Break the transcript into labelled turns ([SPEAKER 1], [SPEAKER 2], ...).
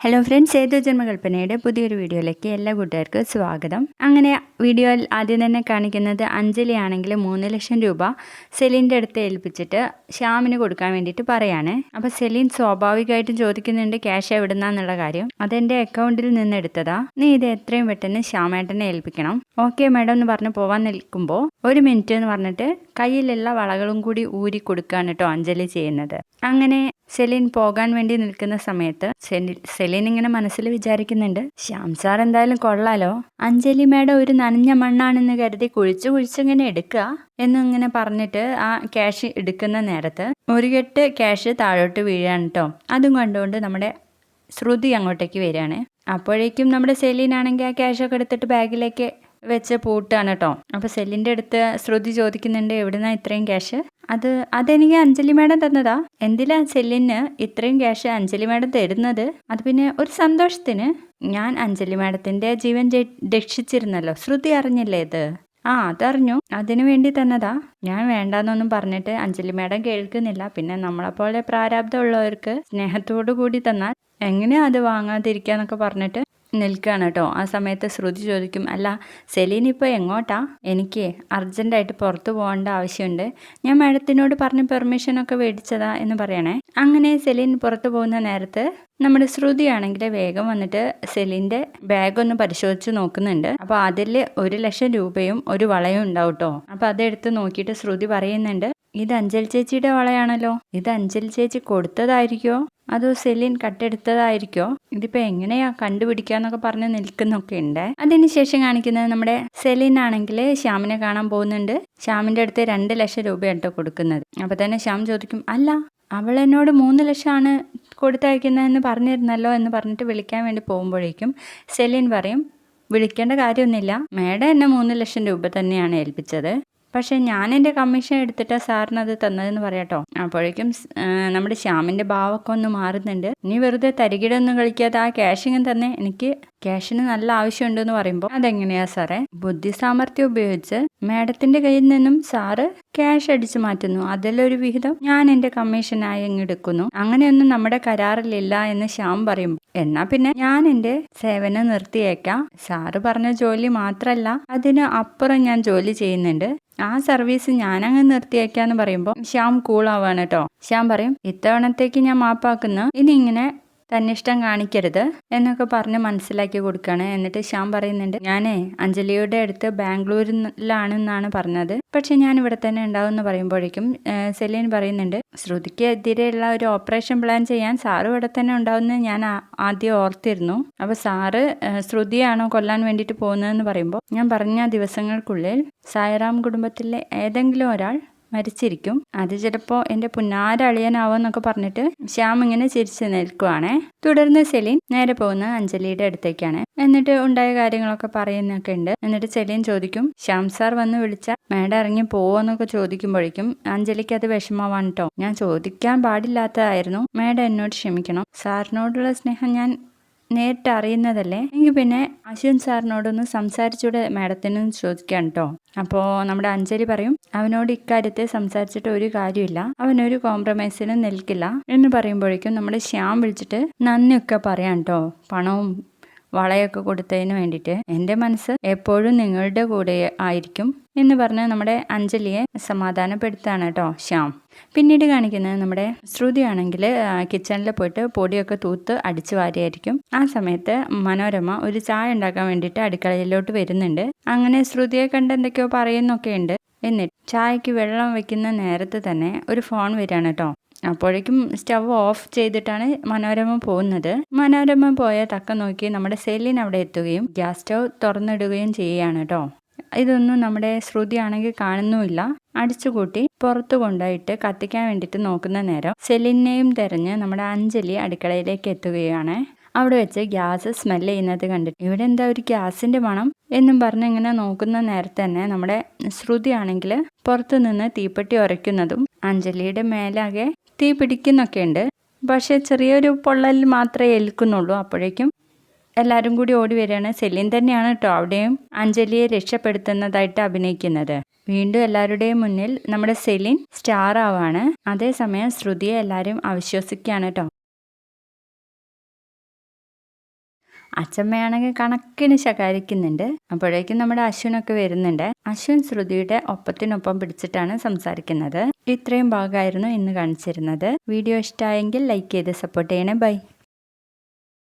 [SPEAKER 1] Hello friends ഏതു ജന്മകൽപ്പനയുടെ പുതിയൊരു വീഡിയോയിലേക്ക് എല്ലാ കൂട്ടുകാർക്കും സ്വാഗതം. അങ്ങനെ വീഡിയോയിൽ ആദ്യം തന്നെ കാണിക്കുന്നത് അഞ്ജലി ആണെങ്കിൽ മൂന്ന് ലക്ഷം രൂപ സെലിന്റെ അടുത്ത് ഏൽപ്പിച്ചിട്ട് ശ്യാമിന് കൊടുക്കാൻ വേണ്ടിയിട്ട് പറയാണ്. അപ്പോൾ സെലിൻ സ്വാഭാവികമായിട്ടും ചോദിക്കുന്നുണ്ട് ക്യാഷ് എവിടുന്നാന്നുള്ള കാര്യം? അതെന്റെ അക്കൗണ്ടിൽ നിന്ന് എടുത്തതാ. നീ ഇത് എത്രയും പെട്ടെന്ന് ശ്യാമേട്ടനെ ഏൽപ്പിക്കണം. ഓക്കെ മാഡം എന്ന് പറഞ്ഞ് പോവാൻ നിൽക്കുമ്പോൾ ഒരു മിനിറ്റ് എന്ന് പറഞ്ഞിട്ട് കയ്യിലുള്ള വളകളും കൂടി ഊരി കൊടുക്കുകയാണ് കേട്ടോ അഞ്ജലി ചെയ്യുന്നത്. അങ്ങനെ സെലിൻ പോകാൻ വേണ്ടി നിൽക്കുന്ന സമയത്ത് സെലിൻ ഇങ്ങനെ മനസ്സിൽ വിചാരിക്കുന്നുണ്ട് ശ്യാം സാർ എന്തായാലും കൊള്ളാലോ. അഞ്ജലി മേഡം ഒരു നനഞ്ഞ മണ്ണാണെന്ന് കരുതി കുഴിച്ച് കുഴിച്ചിങ്ങനെ എടുക്കുക എന്നിങ്ങനെ പറഞ്ഞിട്ട് ആ ക്യാഷ് എടുക്കുന്ന നേരത്ത് ഒരു കെട്ട് ക്യാഷ് താഴോട്ട് വീഴാണ് കേട്ടോ അതും കണ്ടുകൊണ്ട് നമ്മുടെ ശ്രുതി അങ്ങോട്ടേക്ക് വരികയാണ്. അപ്പോഴേക്കും നമ്മുടെ സെലീൻ ആണെങ്കിൽ ആ ക്യാഷൊക്കെ എടുത്തിട്ട് ബാഗിലേക്ക് വെച്ച് പൂട്ടാണ് കേട്ടോ അപ്പോൾ സെല്ലിന്റെ അടുത്ത് ശ്രുതി ചോദിക്കുന്നുണ്ട് എവിടുന്നാ ഇത്രയും ക്യാഷ്? അത് അതെനിക്ക് അഞ്ജലി മാഡം തന്നതാ. എന്തിലാ സെല്ലിന് ഇത്രയും ക്യാഷ് അഞ്ജലി മാഡം തരുന്നത്? അത് പിന്നെ ഒരു സന്തോഷത്തിന്. ഞാൻ അഞ്ജലി മാഡത്തിന്റെ ജീവൻ രക്ഷിച്ചിരുന്നല്ലോ. ശ്രുതി അറിഞ്ഞില്ലേ ഇത്? ആ അതറിഞ്ഞു. അതിനു വേണ്ടി തന്നതാ. ഞാൻ വേണ്ടാന്നൊന്നും പറഞ്ഞിട്ട് അഞ്ജലി മാഡം കേൾക്കുന്നില്ല. പിന്നെ നമ്മളെപ്പോലെ പ്രാരാബ്ധമുള്ളവർക്ക് സ്നേഹത്തോടു കൂടി തന്നാൽ എങ്ങനെയാ അത് വാങ്ങാതിരിക്കാന്നൊക്കെ പറഞ്ഞിട്ട് നിൽക്കുകയാണ് കേട്ടോ ആ സമയത്ത് ശ്രുതി ചോദിക്കും അല്ല സെലീൻ ഇപ്പോൾ എങ്ങോട്ടാ? എനിക്ക് അർജന്റായിട്ട് പുറത്തു പോകേണ്ട ആവശ്യമുണ്ട്. ഞാൻ മാഡത്തിനോട് പറഞ്ഞ് പെർമിഷനൊക്കെ മേടിച്ചതാ എന്ന് പറയണേ. അങ്ങനെ സെലീൻ പുറത്തു പോകുന്ന നേരത്ത് നമ്മുടെ ശ്രുതി ആണെങ്കിൽ വേഗം വന്നിട്ട് സെലീന്റെ ബാഗ് ഒന്ന് പരിശോധിച്ച് നോക്കുന്നുണ്ട്. അപ്പോൾ അതിൽ ഒരു ലക്ഷം രൂപയും ഒരു വളയും ഉണ്ടാവും കേട്ടോ അപ്പോൾ അതെടുത്ത് നോക്കിയിട്ട് ശ്രുതി പറയുന്നുണ്ട് ഇത് അഞ്ചൽ ചേച്ചിയുടെ വളയാണല്ലോ. ഇത് അഞ്ചൽ ചേച്ചി കൊടുത്തതായിരിക്കോ? അതോ സെലിൻ കട്ടെടുത്തതായിരിക്കോ? ഇതിപ്പോ എങ്ങനെയാ കണ്ടുപിടിക്കാന്നൊക്കെ പറഞ്ഞ് നിൽക്കുന്നൊക്കെ ഉണ്ട്. അതിനുശേഷം കാണിക്കുന്നത് നമ്മുടെ സെലിൻ ആണെങ്കിൽ ശ്യാമിനെ കാണാൻ പോകുന്നുണ്ട്. ശ്യാമിന്റെ അടുത്ത് രണ്ട് ലക്ഷം രൂപയാട്ടോ കൊടുക്കുന്നത്. അപ്പൊ തന്നെ ശ്യാം ചോദിക്കും അല്ല അവൾ എന്നോട് മൂന്ന് ലക്ഷമാണ് കൊടുത്തയക്കുന്നതെന്ന് പറഞ്ഞിരുന്നല്ലോ എന്ന് പറഞ്ഞിട്ട് വിളിക്കാൻ വേണ്ടി പോകുമ്പോഴേക്കും സെലിൻ പറയും വിളിക്കേണ്ട കാര്യമൊന്നുമില്ല. മേഡം എന്നെ മൂന്ന് ലക്ഷം രൂപ തന്നെയാണ് ഏൽപ്പിച്ചത്. പക്ഷേ ഞാൻ എന്റെ കമ്മീഷൻ എടുത്തിട്ട് സാറിന് അത് തന്നതെന്ന് പറയാട്ടോ. അപ്പോഴേക്കും നമ്മുടെ ശ്യാമിന്റെ ഭാവമൊക്കെ ഒന്ന് മാറുന്നുണ്ട്. നീ വെറുതെ തരികിടൊന്നും കളിക്കാതെ ആ ക്യാഷിങ്ങും തന്നെ എനിക്ക് ക്യാഷിന് നല്ല ആവശ്യമുണ്ടെന്ന് പറയുമ്പോൾ അതെങ്ങനെയാ സാറേ? ബുദ്ധി സാമർഥ്യം ഉപയോഗിച്ച് മാഡത്തിന്റെ കയ്യിൽ നിന്നും സാറ് ക്യാഷ് അടിച്ചു മാറ്റുന്നു. അതിലൊരു വിഹിതം? ഞാൻ എന്റെ കമ്മീഷനായി അങ്ങ് എടുക്കുന്നു. അങ്ങനെയൊന്നും നമ്മുടെ കരാറിലില്ല എന്ന് ശ്യാം പറയും എന്നാ പിന്നെ ഞാൻ എന്റെ സേവനം നിർത്തിയേക്കാം. സാറ് പറഞ്ഞ ജോലി മാത്രല്ല അതിന് അപ്പുറം ഞാൻ ജോലി ചെയ്യുന്നുണ്ട്. ആ സർവീസ് ഞാനങ്ങ് നിർത്തിയേക്കാന്ന് പറയുമ്പോൾ ശ്യാം കൂളാവാണ് കേട്ടോ ശ്യാം പറയും ഇത്തവണത്തേക്ക് ഞാൻ മാപ്പാക്കുന്നു. ഇനി ഇങ്ങനെ തന്നിഷ്ടം കാണിക്കരുത് എന്നൊക്കെ പറഞ്ഞ് മനസ്സിലാക്കി കൊടുക്കുകയാണ് എന്നിട്ട് ശ്യാം പറയുന്നുണ്ട് ഞാനേ അഞ്ജലിയുടെ അടുത്ത് ബാംഗ്ലൂരിലാണെന്നാണ് പറഞ്ഞത്. പക്ഷെ ഞാൻ ഇവിടെ തന്നെ ഉണ്ടാവും എന്ന് പറയുമ്പോഴേക്കും സെലീൻ പറയുന്നുണ്ട് ശ്രുതിക്ക് എതിരെയുള്ള ഒരു ഓപ്പറേഷൻ പ്ലാൻ ചെയ്യാൻ സാറ് ഇവിടെ തന്നെ ഉണ്ടാവുമെന്ന് ഞാൻ ആദ്യം ഓർത്തിരുന്നു. അപ്പൊ സാറ് ശ്രുതിയാണോ കൊല്ലാൻ വേണ്ടിയിട്ട് പോകുന്നതെന്ന് പറയുമ്പോൾ ഞാൻ പറഞ്ഞ ദിവസങ്ങൾക്കുള്ളിൽ സായറാം കുടുംബത്തിലെ ഏതെങ്കിലും ഒരാൾ മരിച്ചിരിക്കും. അത് ചിലപ്പോൾ എന്റെ പുന്നാര അളിയനാവുമെന്നൊക്കെ പറഞ്ഞിട്ട് ശ്യാം ഇങ്ങനെ ചിരിച്ചു നിൽക്കുവാണേ. തുടർന്ന് സെലീൻ നേരെ പോകുന്ന അഞ്ജലിയുടെ അടുത്തേക്കാണ്. എന്നിട്ട് ഉണ്ടായ കാര്യങ്ങളൊക്കെ പറയുന്നൊക്കെ ഉണ്ട്. എന്നിട്ട് സെലീൻ ചോദിക്കും ശ്യാം സാർ വന്ന് വിളിച്ച മേഡം ഇറങ്ങി പോവോന്നൊക്കെ ചോദിക്കുമ്പോഴേക്കും അഞ്ജലിക്ക് അത് വിഷമമാണ് കേട്ടോ ഞാൻ ചോദിക്കാൻ പാടില്ലാത്തതായിരുന്നു. മേഡം എന്നോട് ക്ഷമിക്കണം. സാറിനോടുള്ള സ്നേഹം ഞാൻ നേരിട്ട് അറിയുന്നതല്ലേ? എങ്കിൽ പിന്നെ അശ്വിൻ സാറിനോടൊന്ന് സംസാരിച്ചൂടെ മാഡത്തിനും ചോദിക്കാം കേട്ടോ അപ്പോൾ നമ്മുടെ അഞ്ജലി പറയും അവനോട് ഇക്കാര്യത്തെ സംസാരിച്ചിട്ട് ഒരു കാര്യമില്ല. അവനൊരു കോംപ്രമൈസിനും നിൽക്കില്ല. എന്ന് പറയുമ്പോഴേക്കും നമ്മുടെ ശ്യാം വിളിച്ചിട്ട് നന്ദിയൊക്കെ പറയാം കേട്ടോ പണവും വളയൊക്കെ കൊടുത്തതിന് വേണ്ടിയിട്ട് എന്റെ മനസ്സ് എപ്പോഴും നിങ്ങളുടെ കൂടെ ആയിരിക്കും എന്ന് പറഞ്ഞ് നമ്മുടെ അഞ്ജലിയെ സമാധാനപ്പെടുത്താണ് കേട്ടോ ശ്യാം. പിന്നീട് കാണിക്കുന്നത് നമ്മുടെ ശ്രുതി ആണെങ്കിൽ കിച്ചണിൽ പോയിട്ട് പൊടിയൊക്കെ തൂത്ത് അടിച്ചു വാരിയായിരിക്കും. ആ സമയത്ത് മനോരമ ഒരു ചായ ഉണ്ടാക്കാൻ വേണ്ടിയിട്ട് അടുക്കളയിലോട്ട് വരുന്നുണ്ട്. അങ്ങനെ ശ്രുതിയെ കണ്ട് എന്തൊക്കെയോ പറയുന്നൊക്കെ ഉണ്ട് എന്നിട്ട് ചായക്ക് വെള്ളം വെക്കുന്ന നേരത്തെ തന്നെ ഒരു ഫോൺ വരികയാണ് കേട്ടോ. അപ്പോഴേക്കും സ്റ്റവ് ഓഫ് ചെയ്തിട്ടാണ് മനോരമ പോകുന്നത്. മനോരമ പോയ തക്ക നോക്കി നമ്മുടെ സെല്ലിൻ അവിടെ എത്തുകയും ഗ്യാസ് സ്റ്റവ് തുറന്നിടുകയും ചെയ്യുകയാണ് കേട്ടോ ഇതൊന്നും നമ്മുടെ ശ്രുതി ആണെങ്കിൽ കാണുന്നുമില്ല. അടിച്ചുകൂട്ടി പുറത്തു കൊണ്ടുപോയിട്ട് കത്തിക്കാൻ വേണ്ടിയിട്ട് നോക്കുന്ന നേരം സെലിനെയും തിരഞ്ഞ് നമ്മുടെ അഞ്ജലി അടുക്കളയിലേക്ക് എത്തുകയാണ്. അവിടെ വെച്ച് ഗ്യാസ് സ്മെല്ല് ചെയ്യുന്നത് കണ്ടിട്ട് ഇവിടെ എന്താ ഒരു ഗ്യാസിന്റെ മണം എന്നും പറഞ്ഞ് ഇങ്ങനെ നോക്കുന്ന നേരത്തെ തന്നെ നമ്മുടെ ശ്രുതി ആണെങ്കിൽ പുറത്തു നിന്ന് തീപ്പെട്ടി ഉരയ്ക്കുന്നതും അഞ്ജലിയുടെ മേലാകെ തീ പിടിക്കുന്നൊക്കെ ഉണ്ട് പക്ഷേ ചെറിയൊരു പൊള്ളൽ മാത്രമേ ഏൽക്കുന്നുള്ളൂ. അപ്പോഴേക്കും എല്ലാവരും കൂടി ഓടി വരികയാണ്. സെലിൻ തന്നെയാണ് കേട്ടോ അവിടെയും അഞ്ജലിയെ രക്ഷപ്പെടുത്തുന്നതായിട്ട് അഭിനയിക്കുന്നത്. വീണ്ടും എല്ലാവരുടെയും മുന്നിൽ നമ്മുടെ സെലിൻ സ്റ്റാർ ആവാണ്. അതേസമയം ശ്രുതിയെ എല്ലാവരും അവിശ്വസിക്കുകയാണ് കേട്ടോ അച്ഛമ്മയാണെങ്കിൽ കണക്കിന് ശകാരിക്കുന്നുണ്ട്. അപ്പോഴേക്കും നമ്മുടെ അശ്വിനൊക്കെ വരുന്നുണ്ട്. അശ്വിൻ ശ്രുതിയുടെ ഒപ്പത്തിനൊപ്പം പിടിച്ചിട്ടാണ് സംസാരിക്കുന്നത്. ഇത്രയും ഭാഗമായിരുന്നു ഇന്ന് കാണിച്ചിരുന്നത്. വീഡിയോ ഇഷ്ടമായെങ്കിൽ ലൈക്ക് ചെയ്ത് സപ്പോർട്ട് ചെയ്യണേ. ബൈ.